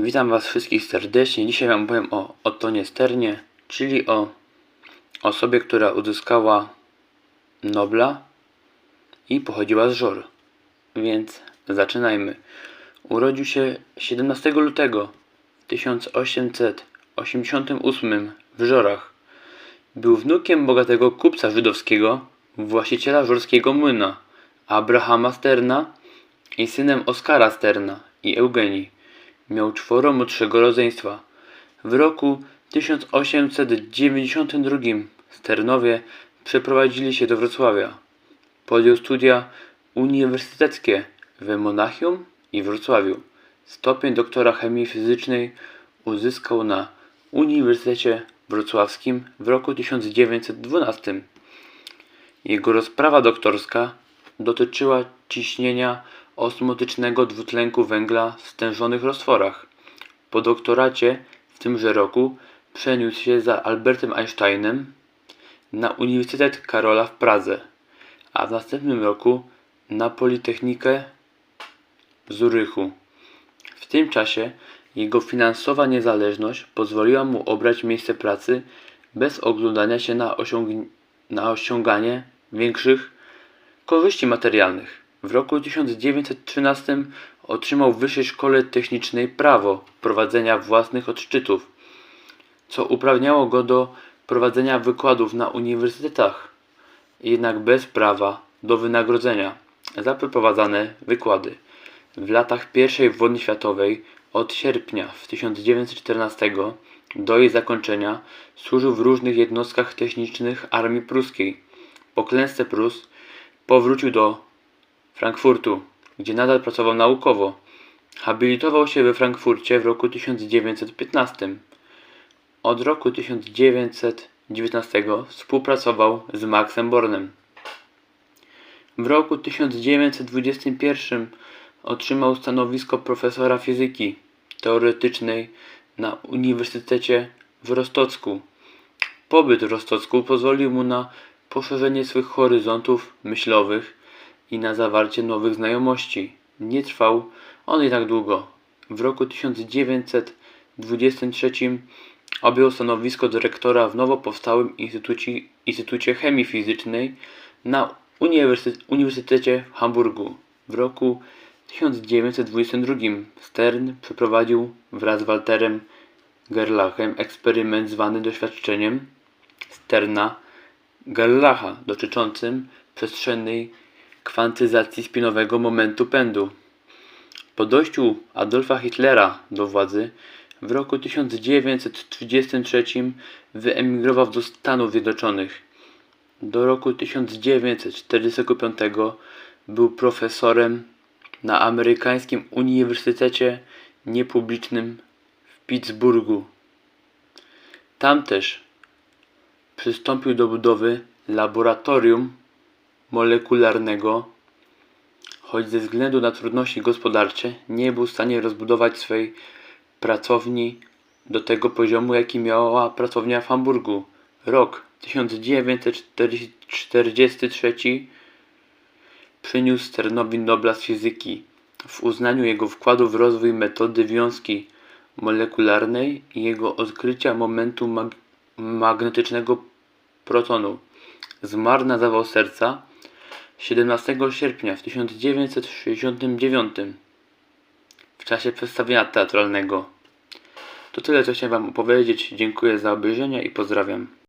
Witam Was wszystkich serdecznie. Dzisiaj Wam powiem o Ottonie Sternie, czyli o osobie, która uzyskała Nobla i pochodziła z Żor. Więc zaczynajmy. Urodził się 17 lutego 1888 w Żorach. Był wnukiem bogatego kupca żydowskiego, właściciela żorskiego młyna, Abrahama Sterna i synem Oskara Sterna i Eugenii. Miał czworo młodszego rodzeństwa. W roku 1892 Sternowie przeprowadzili się do Wrocławia. Podjął studia uniwersyteckie w Monachium i Wrocławiu. Stopień doktora chemii fizycznej uzyskał na Uniwersytecie Wrocławskim w roku 1912. Jego rozprawa doktorska dotyczyła ciśnienia osmotycznego dwutlenku węgla w stężonych roztworach. Po doktoracie w tymże roku przeniósł się za Albertem Einsteinem na Uniwersytet Karola w Pradze, a w następnym roku na Politechnikę w Zurychu. W tym czasie jego finansowa niezależność pozwoliła mu obrać miejsce pracy bez oglądania się na, osiąg- na osiąganie większych korzyści materialnych. W roku 1913 otrzymał w Wyższej Szkole Technicznej prawo prowadzenia własnych odczytów, co uprawniało go do prowadzenia wykładów na uniwersytetach, jednak bez prawa do wynagrodzenia za przeprowadzane wykłady. W latach I wojny światowej od sierpnia w 1914 do jej zakończenia służył w różnych jednostkach technicznych armii pruskiej. Po klęsce Prus powrócił do Frankfurtu, gdzie nadal pracował naukowo. Habilitował się we Frankfurcie w roku 1915. Od roku 1919 współpracował z Maxem Bornem. W roku 1921 otrzymał stanowisko profesora fizyki teoretycznej na Uniwersytecie w Rostocku. Pobyt w Rostocku pozwolił mu na poszerzenie swych horyzontów myślowych i na zawarcie nowych znajomości. Nie trwał on jednak długo. W roku 1923 objął stanowisko dyrektora w nowo powstałym Instytucie, Instytucie Chemii Fizycznej na Uniwersytecie, w Hamburgu. W roku 1922 Stern przeprowadził wraz z Walterem Gerlachem eksperyment zwany doświadczeniem Sterna-Gerlacha dotyczącym przestrzennej kwantyzacji spinowego momentu pędu. Po dojściu Adolfa Hitlera do władzy w roku 1933 wyemigrował do Stanów Zjednoczonych. Do roku 1945 był profesorem na amerykańskim Uniwersytecie Niepublicznym w Pittsburghu. Tam też przystąpił do budowy laboratorium molekularnego, choć ze względu na trudności gospodarcze nie był w stanie rozbudować swej pracowni do tego poziomu, jaki miała pracownia w Hamburgu. Rok 1943 przyniósł Sternowi Nobla z fizyki w uznaniu jego wkładu w rozwój metody wiązki molekularnej i jego odkrycia momentu mag magnetycznego protonu. Zmarł na zawał serca 17 sierpnia w 1969 w czasie przedstawienia teatralnego. To tyle, co chciałem Wam opowiedzieć. Dziękuję za obejrzenie i pozdrawiam.